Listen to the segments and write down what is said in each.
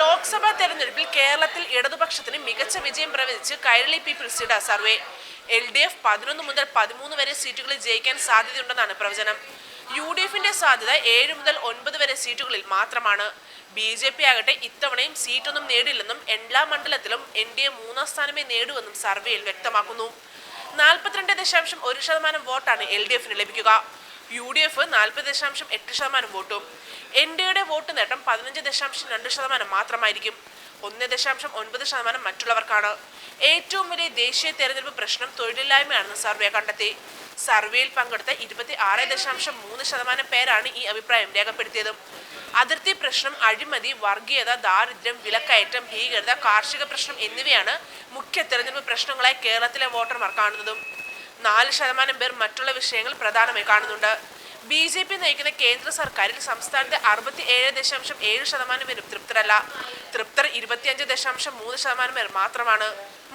ലോക്സഭാ തെരഞ്ഞെടുപ്പിൽ കേരളത്തിൽ ഇടതുപക്ഷത്തിന് മികച്ച വിജയം പ്രവചിച്ച് കൈരളി പീപ്പിൾസിയുടെ സർവേ. എൽ ഡി എഫ് പതിനൊന്ന് മുതൽ പതിമൂന്ന് വരെ സീറ്റുകളിൽ ജയിക്കാൻ സാധ്യതയുണ്ടെന്നാണ് പ്രവചനം. യു ഡി എഫിന്റെ സാധ്യത ഏഴ് മുതൽ ഒൻപത് വരെ സീറ്റുകളിൽ മാത്രമാണ്. ബി ജെ പി ആകട്ടെ ഇത്തവണയും സീറ്റൊന്നും നേടില്ലെന്നും എല്ലാ മണ്ഡലത്തിലും എൻ ഡി എ മൂന്നാം സ്ഥാനമേ നേടുവെന്നും സർവേയിൽ വ്യക്തമാക്കുന്നു. നാൽപ്പത്തിരണ്ട് ദശാംശം ഒരു ശതമാനം വോട്ടാണ് എൽ ഡി എഫിന് ലഭിക്കുക. യു ഡി എഫ് നാൽപ്പത് ദശാംശം എട്ട് ശതമാനം വോട്ടും എൻ ഡി എയുടെ വോട്ട് നേട്ടം പതിനഞ്ച് ദശാംശം രണ്ട് ശതമാനം മാത്രമായിരിക്കും. ഒന്ന് ദശാംശം ഒൻപത് ശതമാനം മറ്റുള്ളവർക്കാണ്. ഏറ്റവും വലിയ ദേശീയ തെരഞ്ഞെടുപ്പ് പ്രശ്നം തൊഴിലില്ലായ്മയാണെന്ന് സർവേ കണ്ടെത്തി. സർവേയിൽ പങ്കെടുത്ത ഇരുപത്തി ആറ് ദശാംശം മൂന്ന് ശതമാനം പേരാണ് ഈ അഭിപ്രായം രേഖപ്പെടുത്തിയത്. അതിർത്തി പ്രശ്നം അഴിമതി വർഗീയത ദാരിദ്ര്യം വിലക്കയറ്റം ഭീകരത കാർഷിക പ്രശ്നം എന്നിവയാണ് മുഖ്യ തെരഞ്ഞെടുപ്പ് പ്രശ്നങ്ങളായി കേരളത്തിലെ വോട്ടർമാർ കാണുന്നതും. നാല് ശതമാനം പേർ മറ്റുള്ള വിഷയങ്ങൾ പ്രധാനമായി കാണുന്നുണ്ട്. ബി ജെ പി നയിക്കുന്ന കേന്ദ്ര സർക്കാരിൽ സംസ്ഥാനത്തെ അറുപത്തി ഏഴ് ദശാംശം ഏഴ് ശതമാനം പേരും തൃപ്തരല്ല. തൃപ്തർ ഇരുപത്തിയഞ്ച് ദശാംശം മൂന്ന് ശതമാനം പേർ മാത്രമാണ്.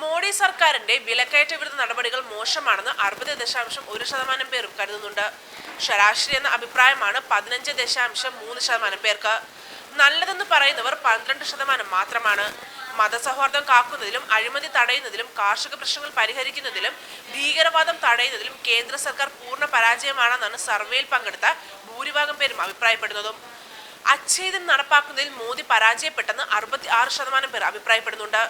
മോഡി സർക്കാരിന്റെ വിലക്കയറ്റ വിരുദ്ധ നടപടികൾ മോശമാണെന്ന് അറുപത് ദശാംശം ഒരു ശതമാനം പേരും കരുതുന്നുണ്ട്. ശരാശരി എന്ന അഭിപ്രായമാണ് പതിനഞ്ച് ദശാംശം മൂന്ന് ശതമാനം പേർക്ക്. നല്ലതെന്ന് പറയുന്നവർ പന്ത്രണ്ട് ശതമാനം മാത്രമാണ്. മതസൗഹാർദ്ദം കാക്കുന്നതിലും അഴിമതി തടയുന്നതിലും കാർഷിക പ്രശ്നങ്ങൾ പരിഹരിക്കുന്നതിലും ഭീകരവാദം തടയുന്നതിലും കേന്ദ്ര സർക്കാർ പൂർണ പരാജയമാണെന്നാണ് സർവേയിൽ പങ്കെടുത്ത ഭൂരിഭാഗം പേരും അഭിപ്രായപ്പെടുന്നതും. അച്ഛേദം നടപ്പാക്കുന്നതിൽ മോദി പരാജയപ്പെട്ടെന്ന് അറുപത്തി ആറ് ശതമാനം പേർ അഭിപ്രായപ്പെടുന്നുണ്ട്.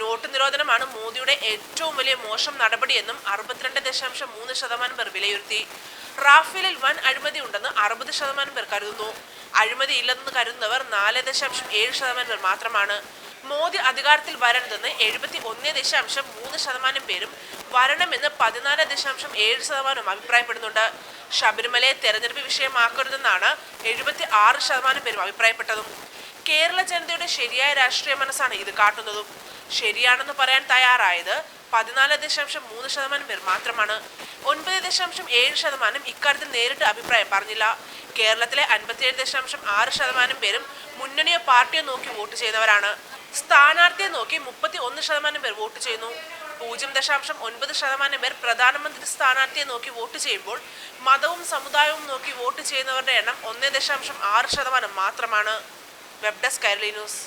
നോട്ട് നിരോധനമാണ് മോദിയുടെ ഏറ്റവും വലിയ മോശം നടപടിയെന്നും അറുപത്തിരണ്ട് ദശാംശം മൂന്ന് ശതമാനം പേർ വിലയിരുത്തി. റാഫേലിൽ വൻ അഴിമതി ഉണ്ടെന്ന് അറുപത് ശതമാനം പേർ കരുതുന്നു. അഴിമതി ഇല്ലെന്ന് കരുതുന്നവർ നാല് ദശാംശം ഏഴ് ശതമാനം പേർ മാത്രമാണ്. മോദി അധികാരത്തിൽ വരരുതെന്ന് എഴുപത്തി ഒന്ന് ദശാംശം മൂന്ന് ശതമാനം പേരും വരണമെന്ന് പതിനാല് ദശാംശം ഏഴ് ശതമാനവും അഭിപ്രായപ്പെടുന്നുണ്ട്. ശബരിമലയെ തെരഞ്ഞെടുപ്പ് വിഷയമാക്കരുതെന്നാണ് എഴുപത്തി ആറ് ശതമാനം പേരും അഭിപ്രായപ്പെട്ടതും. കേരള ജനതയുടെ ശരിയായ രാഷ്ട്രീയ മനസ്സാണ് ഇത് കാട്ടുന്നതും. ശരിയാണെന്ന് പറയാൻ തയ്യാറായത് പതിനാല് ദശാംശം മൂന്ന് ശതമാനം പേർ മാത്രമാണ്. ഒൻപത് ദശാംശം ഏഴ് ശതമാനം ഇക്കാര്യത്തിൽ നേരിട്ട് അഭിപ്രായം പറഞ്ഞില്ല. കേരളത്തിലെ അൻപത്തിയേഴ് ദശാംശം ആറ് ശതമാനം പേരും മുന്നണിയോ പാർട്ടിയോ നോക്കി വോട്ട് ചെയ്യുന്നവരാണ് സ്ഥാനാർത്ഥിയെ നോക്കി മുപ്പത്തി ഒന്ന് ശതമാനം പേർ വോട്ട് ചെയ്യുന്നു. പൂജ്യം ദശാംശം ഒൻപത് ശതമാനം പേർ പ്രധാനമന്ത്രി സ്ഥാനാർത്ഥിയെ നോക്കി വോട്ട് ചെയ്യുമ്പോൾ മതവും സമുദായവും നോക്കി വോട്ട് ചെയ്യുന്നവരുടെ എണ്ണം ഒന്ന് ദശാംശം ആറ് ശതമാനം മാത്രമാണ്. Web desk Kairali news.